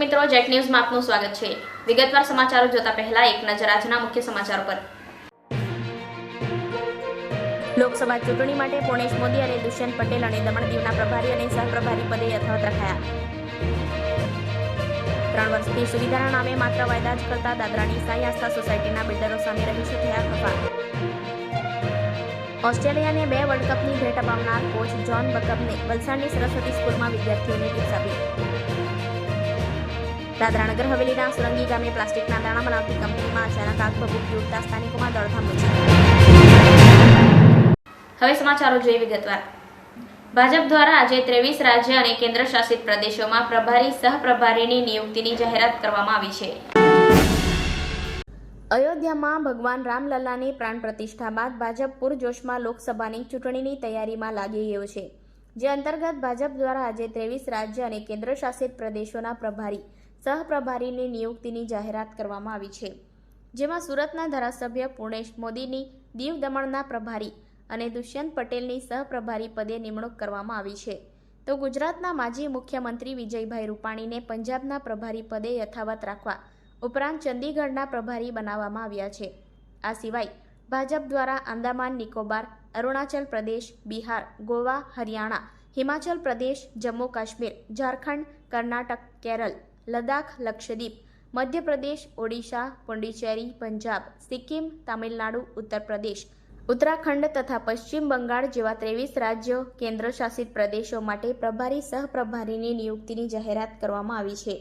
મિત્રો, જેટ ન્યૂઝમાં આપનું સ્વાગત છે. વિગતવાર સમાચારો જોતા પહેલા એક નજર આજના મુખ્ય સમાચારો પર. લોકસભા ચૂંટણી માટે પુણેશ મોદી અને દુષ્યંત પટેલ અને દમણ દીવના પ્રભારી અને સહપ્રભારી પદે યથાવત રખાયા. ત્રણ વર્ષથી સુવિધાના નામે માત્ર વાયદા જ કરતા દાદરાની સાઈ આસ્થા સોસાયટીના બિલ્ડરો સામે રહીશો થયા ખફા. ઓસ્ટ્રેલિયાને બે વર્લ્ડ કપની ભેટ અપાવનાર કોચ જ્હોન બકબને વલસાડની સરસ્વતી સ્કૂલમાં વિદ્યાર્થીઓને ટીપ્સ આપી. દાદરા નગર હવેલીના સુરંગી ગામે પ્લાસ્ટિકના દાણા બનાવતી કંપનીમાં અચાનક આગ ભભૂકી ઉઠતા સ્થાનિકોમાં દોડધામ મચી હવે સમાચારો જોઈએ વિગતવાર. ભાજપ દ્વારા આજે ત્રેવીસ રાજ્ય અને કેન્દ્ર શાસિત પ્રદેશોમાં પ્રભારી સહપ્રભારીની નિયુક્તિની જાહેરાત કરવામાં આવી છે. અયોધ્યામાં ભગવાન રામલલ્લાની પ્રાણ પ્રતિષ્ઠા બાદ ભાજપ પૂરજોશમાં લોકસભાની ચૂંટણીની તૈયારીમાં લાગી ગયો છે. જે અંતર્ગત ભાજપ દ્વારા આજે ત્રેવીસ રાજ્ય અને કેન્દ્ર શાસિત પ્રદેશોના પ્રભારી સહપ્રભારીની નિયુક્તિની જાહેરાત કરવામાં આવી છે, જેમાં સુરતના ધારાસભ્ય પૂર્ણેશ મોદીની દીવ દમણના પ્રભારી અને દુષ્યંત પટેલની સહપ્રભારી પદે નિમણૂક કરવામાં આવી છે. તો ગુજરાતના માજી મુખ્યમંત્રી વિજયભાઈ રૂપાણીને પંજાબના પ્રભારી પદે યથાવત રાખવા ઉપરાંત ચંદીગઢના પ્રભારી બનાવવામાં આવ્યા છે. આ સિવાય ભાજપ દ્વારા આંદામાન, નિકોબાર, અરુણાચલ પ્રદેશ, બિહાર, ગોવા, હરિયાણા, હિમાચલ પ્રદેશ, જમ્મુ કાશ્મીર, ઝારખંડ, કર્ણાટક કેરળ લદ્દાખ, લક્ષદ્વીપ, મધ્યપ્રદેશ, ઓડિશા, પોંડિચેરી, પંજાબ, સિક્કિમ, તામિલનાડુ ઉત્તર પ્રદેશ ઉત્તરાખંડ તથા પશ્ચિમ બંગાળ જેવા ત્રેવીસ રાજ્યો કેન્દ્ર શાસિત પ્રદેશો માટે પ્રભારી સહપ્રભારીની નિયુક્તિની જાહેરાત કરવામાં આવી છે.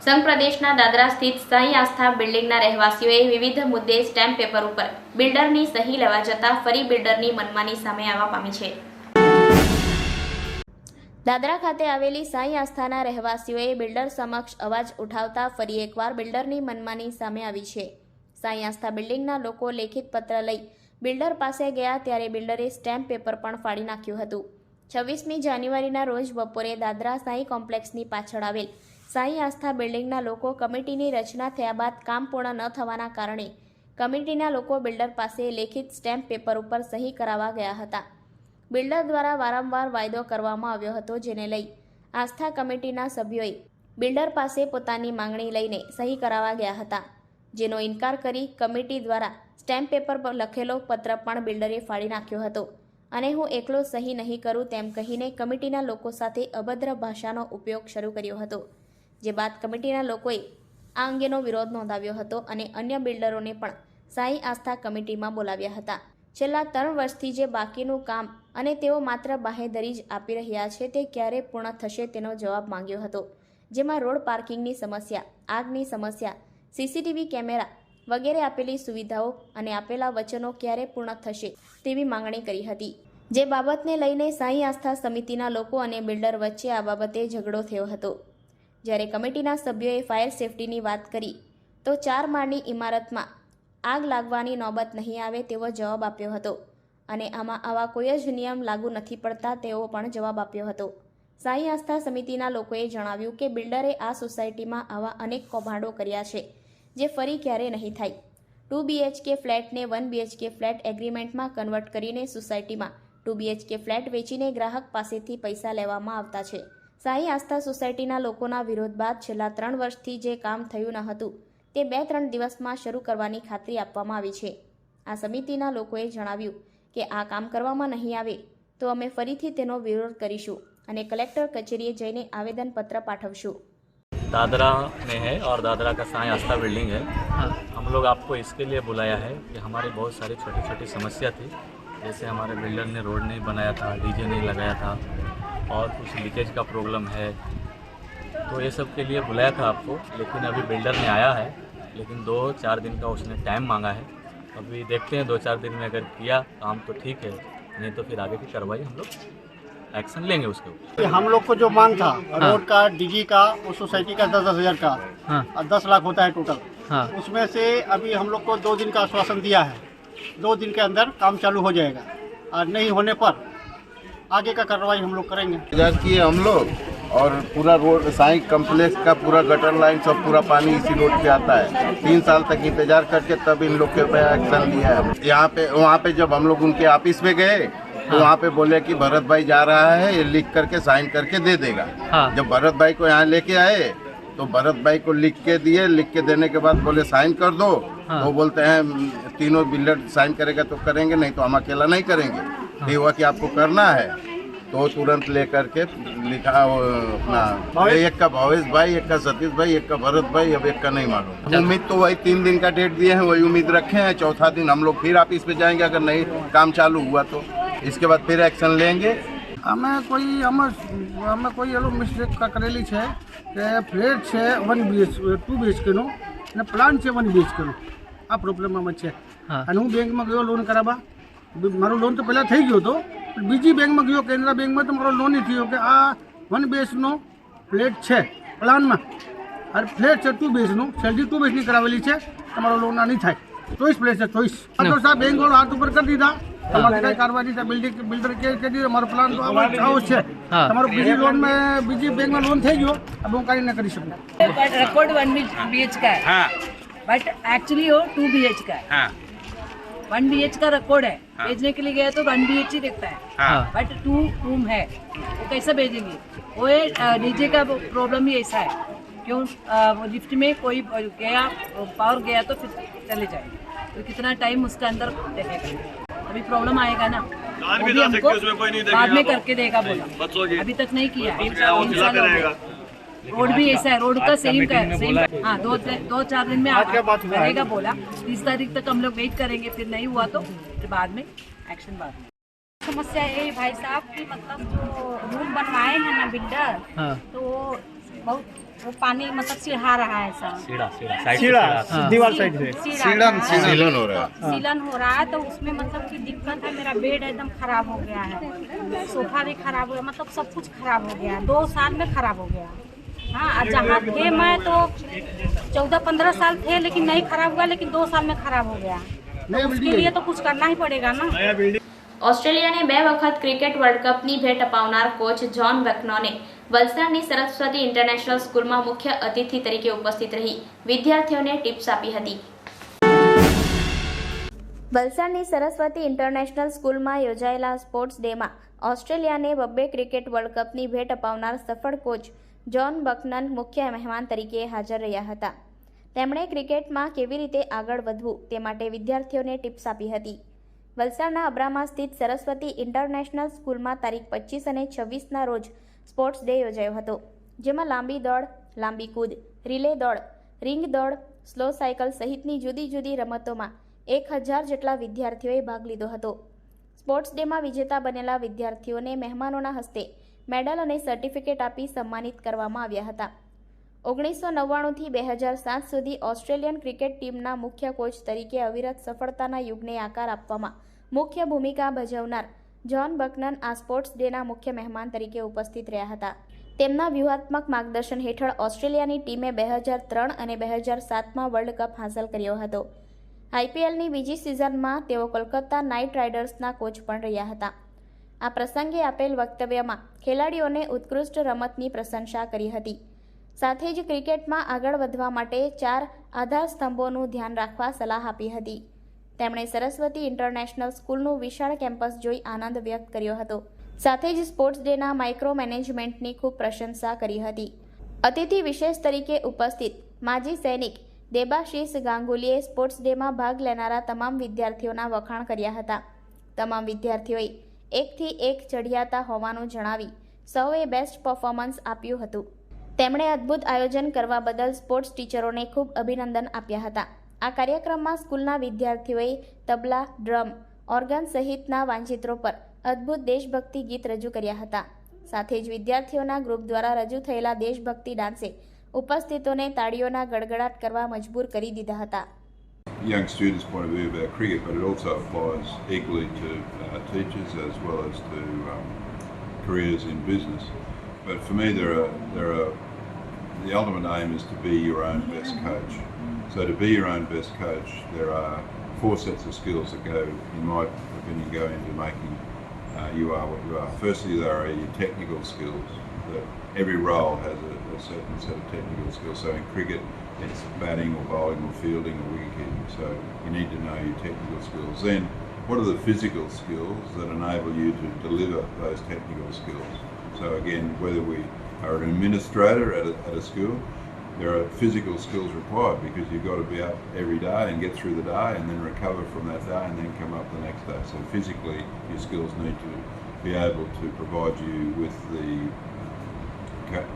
સંઘ પ્રદેશના દાદરા સ્થિત સાઈ આસ્થા બિલ્ડિંગના રહેવાસીઓએ વિવિધ મુદ્દે સ્ટેમ્પ પેપર ઉપર બિલ્ડરની સહી લેવા જતાં ફરી બિલ્ડરની મનમાની સામે આવવા પામી છે. દાદરા ખાતે આવેલી સાંઈ આસ્થાના રહેવાસીઓએ બિલ્ડર સમક્ષ અવાજ ઉઠાવતા ફરી એકવાર બિલ્ડરની મનમાની સામે આવી છે. સાંઈ આસ્થા બિલ્ડિંગના લોકો લેખિત પત્ર લઈ બિલ્ડર પાસે ગયા ત્યારે બિલ્ડરે સ્ટેમ્પ પેપર પણ ફાડી નાખ્યું હતું. છવ્વીસમી જાન્યુઆરીના રોજ બપોરે દાદરા સાંઈ કોમ્પ્લેક્સની પાછળ આવેલ સાંઈ આસ્થા બિલ્ડિંગના લોકો કમિટીની રચના થયા બાદ કામ પૂર્ણ ન થવાના કારણે કમિટીના લોકો બિલ્ડર પાસે લેખિત સ્ટેમ્પ પેપર ઉપર સહી કરાવવા ગયા હતા. બિલ્ડર દ્વારા વારંવાર વાયદો કરવામાં આવ્યો હતો જેને લઈ આસ્થા કમિટીના સભ્યોએ બિલ્ડર પાસે પોતાની માંગણી લઈને સહી કરાવવા ગયા હતા, જેનો ઇનકાર કરી કમિટી દ્વારા સ્ટેમ્પ પેપર પર લખેલો પત્ર પણ બિલ્ડરે ફાડી નાખ્યો હતો. અને હું એકલો સહી નહીં કરું તેમ કહીને કમિટીના લોકો સાથે અભદ્ર ભાષાનો ઉપયોગ શરૂ કર્યો હતો, જે બાદ કમિટીના લોકોએ આ અંગેનો વિરોધ નોંધાવ્યો હતો અને અન્ય બિલ્ડરોને પણ સાઈ આસ્થા કમિટીમાં બોલાવ્યા હતા. છેલ્લા ત્રણ વર્ષથી જે બાકીનું કામ અને તેઓ માત્ર બાહેંધરી જ આપી રહ્યા છે, તે ક્યારે પૂર્ણ થશે તેનો જવાબ માંગ્યો હતો. જેમાં રોડ પાર્કિંગની સમસ્યા, આગની સમસ્યા, સીસીટીવી કેમેરા વગેરે આપેલી સુવિધાઓ અને આપેલા વચનો ક્યારે પૂર્ણ થશે તેવી માંગણી કરી હતી. જે બાબતને લઈને સાંઈ આસ્થા સમિતિના લોકો અને બિલ્ડર વચ્ચે આ બાબતે ઝઘડો થયો હતો. જ્યારે કમિટીના સભ્યોએ ફાયર સેફટીની વાત કરી, તો ચાર માળની ઇમારતમાં આગ લાગવાની નોબત નહીં આવે તેવો જવાબ આપ્યો હતો. અને આમાં આવા કોઈ જ નિયમ લાગુ નથી પડતા તેવો પણ જવાબ આપ્યો હતો. સાંઈ આસ્થા સમિતિના લોકોએ જણાવ્યું કે બિલ્ડરે આ સોસાયટીમાં આવા અનેક કૌભાંડો કર્યા છે, જે ફરી ક્યારે નહીં થાય. ટુ બીએચકે ફ્લેટને વન બીએચકે ફ્લેટ એગ્રીમેન્ટમાં કન્વર્ટ કરીને સોસાયટીમાં ટુ બીએચકે ફ્લેટ વેચીને ગ્રાહક પાસેથી પૈસા લેવામાં આવતા છે. સાંઈ આસ્થા સોસાયટીના લોકોના વિરોધ બાદ છેલ્લા ત્રણ વર્ષથી જે કામ થયું ન હતું, તે બે ત્રણ દિવસમાં શરૂ કરવાની ખાતરી આપવામાં આવી છે. આ સમિતિના લોકોએ જણાવ્યું કે આ કામ કરવામાં નહીં આવે તો અમે ફરીથી તેનો વિરોધ કરીશું અને કલેક્ટર કચેરીએ જઈને આવેદનપત્ર પાઠવશું दादरा में है और दादरा का साई आस्था बिल्डिंग है हम लोग आपको इसके लिए बुलाया है कि हमारी बहुत सारी छोटी छोटी समस्या थी जैसे हमारे बिल्डर ने रोड नहीं बनाया था डीजे नहीं लगाया था और कुछ लीकेज का प्रॉब्लम है तो ये सब के लिए बुलाया था आपको लेकिन अभी बिल्डर ने आया है लेकिन दो चार दिन का उसने टाइम मांगा है अभी देखते हैं दो चार दिन में अगर किया काम तो ठीक है नहीं तो फिर आगे की कार्रवाई हम लोग एक्शन लेंगे उसके ऊपर। हम लोग को जो मांग था रोड का डीजी का और सोसाइटी का दस दस हज़ार का हाँ। दस लाख होता है टोटल हाँ। उसमें से अभी हम लोग को दो दिन का आश्वासन दिया है। दो दिन के अंदर काम चालू हो जाएगा और नहीं होने पर आगे का कार्रवाई हम लोग करेंगे। हम लोग। और पूरा रोड साई कम्प्लेक्स का पूरा गटर लाइन सब पूरा पानी इसी रोड पे आता है। तीन साल तक इंतज़ार करके तब इन लोग के पे एक्शन लिया है। यहाँ पे वहाँ पे जब हम लोग उनके ऑफ़िस में गए तो वहाँ पे बोले कि भरत भाई जा रहा है ये लिख करके साइन करके दे देगा। हाँ। जब भरत भाई को यहाँ लेके आए तो भरत भाई को लिख के दिए। लिख के देने के बाद बोले साइन कर दो। हाँ। तो बोलते हैं तीनों बिल्डर साइन करेगा तो करेंगे नहीं तो हम अकेला नहीं करेंगे। ये हुआ कि आपको करना है। तो तुरंत लेकर के लिखा वो अपना एक का भावेश भाई एक का सतीश भाई एक का भरत भाई अब एक का नहीं मालूम उम्मीद तो वही तीन दिन का डेट दिए हैं वही उम्मीद रखे हैं चौथा दिन हम लोग फिर ऑफिस पे जाएंगे अगर नहीं काम चालू हुआ तो इसके बाद फिर एक्शन लेंगे અમે કોઈ આમાં અમે કોઈ એલો મિસ્ટેક કરેલી છે કે ફ્લેટ છે વન બીએચ ટુ બીએચકેનો અને પ્લાન છે વન બીએચકેનો આ પ્રોબ્લેમ આમાં છે હા. અને હું બેંકમાં ગયો લોન કરાવવા બ- મારો લોન તો પહેલાં થઈ ગયો હતો પણ બીજી બેંકમાં ગયો કેનરા બેંકમાં તો મારો લોન નહીં થયો કે આ વન બીએચનો ફ્લેટ છે પ્લાનમાં અને ફ્લેટ છે ટુ બીએચનું સેલરી ટુ બીએચની કરાવેલી છે તમારો લોન આ નહીં થાય ચોઈસ ફ્લેટ છે ચોઈસ તો સાહેબ બેંક વાળો હાથ ઉપર કરી દીધા તમારે કઈ કાર્યવાહી છે બિલ્ડિંગ બિલ્ડર કે કે દીધું મારો પ્લાન તો આવો આવો જ છે હા. તમારો બીજી લોન મેં બીજી બેંકમાં લોન થઈ ગયો હવે હું કાંઈ ન કરી શકું but record one B H का है बट एक्चुअली वो टू बी एच का है वन बी एच का रिकॉर्ड है भेजने के लिए गया तो वन बी एच ही देखता है। हाँ। बट टू रूम है। वो कैसे भेजेंगे वो डीजे का प्रॉब्लम ही ऐसा है। क्यों? वो लिफ्ट में कोई गया पावर गया तो फिर चले जाए तो कितना टाइम उसके अंदर देखेगा। अभी प्रॉब्लम आएगा ना। वो भी हमको बाद में करके देगा बोला। अभी तक नहीं किया। है। हो। रोड भी ऐसा है रोड का सेम का है सेम हाँ दो दो चार दिन में रहेगा बोला। तीस तारीख तक हम लोग वेट करेंगे फिर नहीं हुआ तो फिर बाद में एक्शन बाद में। समस्या ये है भाई साहब की मतलब जो रूम बनवाए हैं ना बिल्डर हाँ। तो बहुत वो पानी मतलब सिढ़ा रहा है सब सीढ़ा सीढ़ा साइड से सीढ़ा दीवार साइड से। सीलन सीलन हो रहा है। सीलन हो रहा है तो उसमें मतलब की दिक्कत है मेरा बेड एकदम खराब हो गया है। सोफा भी खराब हो गया मतलब सब कुछ खराब हो गया है। दो साल में खराब हो गया। हाँ और जहाँ थे मैं तो चौदह पंद्रह साल थे लेकिन नहीं खराब हुआ लेकिन दो साल में खराब हो गया तो उसके लिए तो कुछ करना ही पड़ेगा ना ઓસ્ટ્રેલિયાને બે વખત ક્રિકેટ વર્લ્ડ કપની ભેટ અપાવનાર કોચ જ્હોન વેકનોને વલસાડની સરસ્વતી ઇન્ટરનેશનલ સ્કૂલમાં મુખ્ય અતિથિ તરીકે ઉપસ્થિત રહી વિદ્યાર્થીઓને ટિપ્સ આપી હતી વલસાડની સરસ્વતી ઇન્ટરનેશનલ સ્કૂલમાં યોજાયેલા સ્પોર્ટ્સ ડેમાં ઓસ્ટ્રેલિયાને બબ્બે ક્રિકેટ વર્લ્ડ કપની ભેટ અપાવનાર સફળ કોચ જ્હોન બકનન મુખ્ય મહેમાન તરીકે હાજર રહ્યા હતા. તેમણે ક્રિકેટમાં કેવી રીતે આગળ વધવું તે માટે વિદ્યાર્થીઓને ટિપ્સ આપી હતી. વલસાડના અબ્રામાં સ્થિત સરસ્વતી ઇન્ટરનેશનલ સ્કૂલમાં તારીખ પચીસ અને છવ્વીસના રોજ સ્પોર્ટ્સ ડે યોજાયો હતો, જેમાં લાંબી દોડ, લાંબી કૂદ, રિલે દોડ, રિંગ દોડ, સ્લો સાયકલ સહિતની જુદી જુદી રમતોમાં એક હજાર જેટલા વિદ્યાર્થીઓએ ભાગ લીધો હતો. સ્પોર્ટ્સ ડેમાં વિજેતા બનેલા વિદ્યાર્થીઓને મહેમાનોના હસ્તે મેડલ અને સર્ટિફિકેટ આપી સન્માનિત કરવામાં આવ્યા હતા. ઓગણીસો નવ્વાણુંથી બે હજાર સાત સુધી ઓસ્ટ્રેલિયન ક્રિકેટ ટીમના મુખ્ય કોચ તરીકે અવિરત સફળતાના યુગને આકાર આપવામાં મુખ્ય ભૂમિકા ભજવનાર જ્હોન બકનન આ સ્પોર્ટ્સ ડેના મુખ્ય મહેમાન તરીકે ઉપસ્થિત રહ્યા હતા. તેમના વ્યૂહાત્મક માર્ગદર્શન હેઠળ ઓસ્ટ્રેલિયાની ટીમે બે હજાર ત્રણ અને બે હજાર સાતમાં વર્લ્ડ કપ હાંસલ કર્યો હતો. આઈપીએલની બીજી સિઝનમાં તેઓ કોલકાતા નાઇટ રાઇડર્સના કોચ પણ રહ્યા હતા. આ પ્રસંગે આપેલ વક્તવ્યમાં ખેલાડીઓને ઉત્કૃષ્ટ રમતની પ્રશંસા કરી હતી. સાથે જ ક્રિકેટમાં આગળ વધવા માટે ચાર આધાર સ્તંભોનું ધ્યાન રાખવા સલાહ આપી હતી. તેમણે સરસ્વતી ઇન્ટરનેશનલ સ્કૂલનું વિશાળ કેમ્પસ જોઈ આનંદ વ્યક્ત કર્યો હતો. સાથે જ સ્પોર્ટ્સ ડેના માઇક્રો મેનેજમેન્ટની ખૂબ પ્રશંસા કરી હતી. અતિથિ વિશેષ તરીકે ઉપસ્થિત માજી સૈનિક દેબાશીષ ગાંગુલીએ સ્પોર્ટ્સ ડેમાં ભાગ લેનારા તમામ વિદ્યાર્થીઓના વખાણ કર્યા હતા. તમામ વિદ્યાર્થીઓએ એકથી એક ચઢિયાતા હોવાનું જણાવી સૌએ બેસ્ટ પરફોર્મન્સ આપ્યું હતું. તેમણે અદ્ભુત આયોજન કરવા બદલ સ્પોર્ટ્સ ટીચરોને ખૂબ અભિનંદન આપ્યા હતા. આ કાર્યક્રમમાં સ્કૂલના વિદ્યાર્થીઓએ તબલા, ડ્રમ, ઓર્ગન સહિતના વાંચિત્રો પર અદ્ભુત દેશભક્તિ ગીત રજૂ કર્યા હતા. સાથે જ વિદ્યાર્થીઓના ગ્રુપ દ્વારા રજૂ થયેલા દેશભક્તિ ડાન્સે ઉપસ્થિતોને તાળીઓના ગડગડાટ કરવા મજબૂર કરી દીધા હતા young students' point of view about cricket, but it also applies equally to uh, teachers as well as to um, careers in business. But for me, there are there are the ultimate aim is to be your own best coach. So to be your own best coach, there are four sets of skills that go, in my opinion, go into making uh, you are what you are. Firstly, there are your technical skills. That every role has a, a certain set of technical skills. So in cricket, it's batting or bowling or fielding or wicketkeeping. So you need to know your technical skills. Then, what are the physical skills that enable you to deliver those technical skills? So again, whether we are an administrator at a, at a school, there are physical skills required because you've got to be up every day and get through the day and then recover from that day and then come up the next day. So physically, your skills need to be able to provide you with the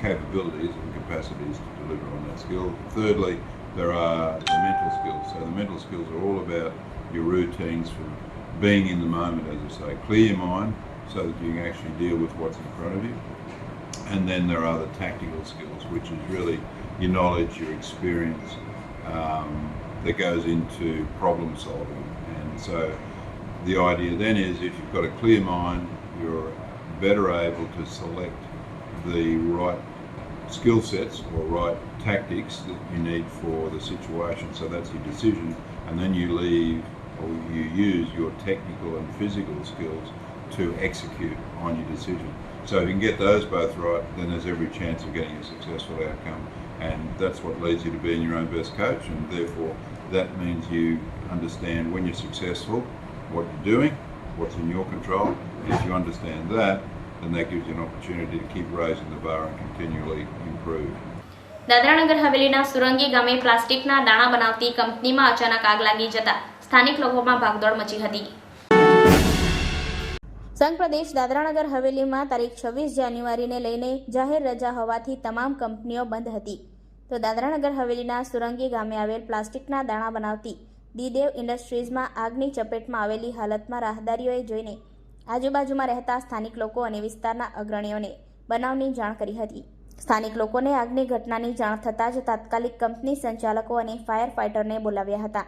capabilities and capacities to deliver on that skill. Thirdly, there are the mental skills. So the mental skills are all about your routines for being in the moment, as I say. Clear your mind so that you can actually deal with what's in front of you. And then there are the tactical skills, which is really your knowledge, your experience um, that goes into problem solving. And so the idea then is if you've got a clear mind, you're better able to select the right skill sets or right tactics that you need for the situation. So that's your decision. And then you leave or you use your technical and physical skills to execute on your decision. So if you can get those both right, then there's every chance of getting a successful outcome. And that's what leads you to being your own best coach. And therefore, that means you understand when you're successful, what you're doing, what's in your control. If you understand that, then that gives you an opportunity to keep raising the bar and continually improve. Dadra Nagar હવેલીના સુરંગી ગામે પ્લાસ્ટિકના દાણા બનાવતી કંપનીમાં અચાનક આગ લાગી જતા સ્થાનિક લોકોમાં ભાગદોડ મચી હતી સંઘ પ્રદેશ દાદરાનગર હવેલીમાં તારીખ છવ્વીસ જાન્યુઆરીને લઈને જાહેર રજા હોવાથી તમામ કંપનીઓ બંધ હતી તો દાદરાનગર હવેલીના સુરંગી ગામે આવેલ પ્લાસ્ટિકના દાણા બનાવતી દીદેવ ઇન્ડસ્ટ્રીઝમાં આગની ચપેટમાં આવેલી હાલતમાં રાહદારીઓએ જોઈને આજુબાજુમાં રહેતા સ્થાનિક લોકો અને વિસ્તારના અગ્રણીઓને બનાવની જાણ કરી હતી. સ્થાનિક લોકોને આગની ઘટનાની જાણ થતાં જ તાત્કાલિક કંપની સંચાલકો અને ફાયર ફાઇટરને બોલાવ્યા હતા.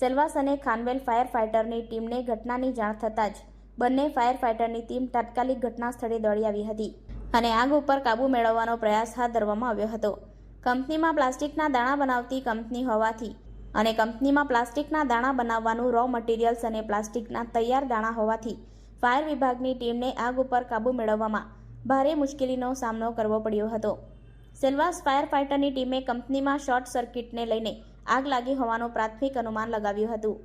સેલવાસ અને ખાનવેલ ફાયર ફાઇટરની ટીમને ઘટનાની જાણ થતાં જ બંને ફાયર ફાઇટરની ટીમ તાત્કાલિક ઘટના સ્થળે દોડી આવી હતી અને આગ ઉપર કાબૂ મેળવવાનો પ્રયાસ હાથ ધરવામાં આવ્યો હતો. કંપનીમાં પ્લાસ્ટિકના દાણા બનાવતી કંપની હોવાથી અને કંપનીમાં પ્લાસ્ટિકના દાણા બનાવવાનું રો મટીરિયલ્સ અને પ્લાસ્ટિકના તૈયાર દાણા હોવાથી ફાયર વિભાગની ટીમને આગ ઉપર કાબૂ મેળવવામાં ભારે મુશ્કેલીનો સામનો કરવો પડ્યો હતો. સેલવાસ ફાયર ફાઇટરની ટીમે કંપનીમાં શોર્ટ સર્કિટને લઈને આગ લાગી હોવાનું પ્રાથમિક અનુમાન લગાવ્યું હતું.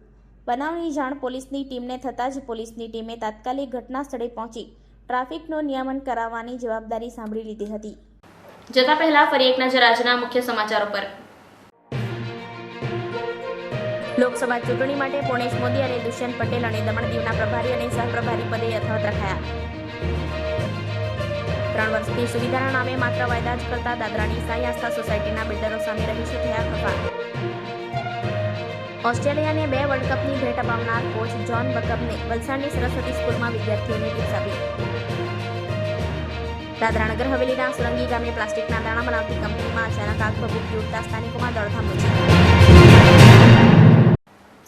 બનાવની જાણ પોલીસની ટીમને થતાં જ પોલીસની ટીમે તાત્કાલિક ઘટના સ્થળે પહોંચી ટ્રાફિકનું નિયમન કરાવવાની જવાબદારી સાંભળી લીધી હતી. જતા પહેલા ફરી એક નજર આજના મુખ્ય સમાચારો પર લોકસભા ચૂંટણી માટે પુણેશ મોદી અને દુષ્યંત પટેલ અને દમણ દીવના પ્રભારી અને સહપ્રભારી પદે યથાવત રખાયા. ત્રણ વર્ષથી સુવિધાના નામે માત્ર વાયદા જ કરતા દાદરાની સાઈ આસ્થા સોસાયટીના બિલ્ડરો સામે રહીશો થયા ખફા. ઓસ્ટ્રેલિયાને બે વર્લ્ડ કપની ભેટ અપાવનાર કોચ જ્હોન બકબને વલસાડની સરસ્વતી સ્કૂલમાં વિદ્યાર્થીઓને ટીપ્સ આપી. દાદરાનગર હવેલીના સુરંગી ગામે પ્લાસ્ટિકના દાણા બનાવતી કંપનીમાં અચાનક આગ ભભૂકી ઉઠતા સ્થાનિકોમાં દોડધામ મચી.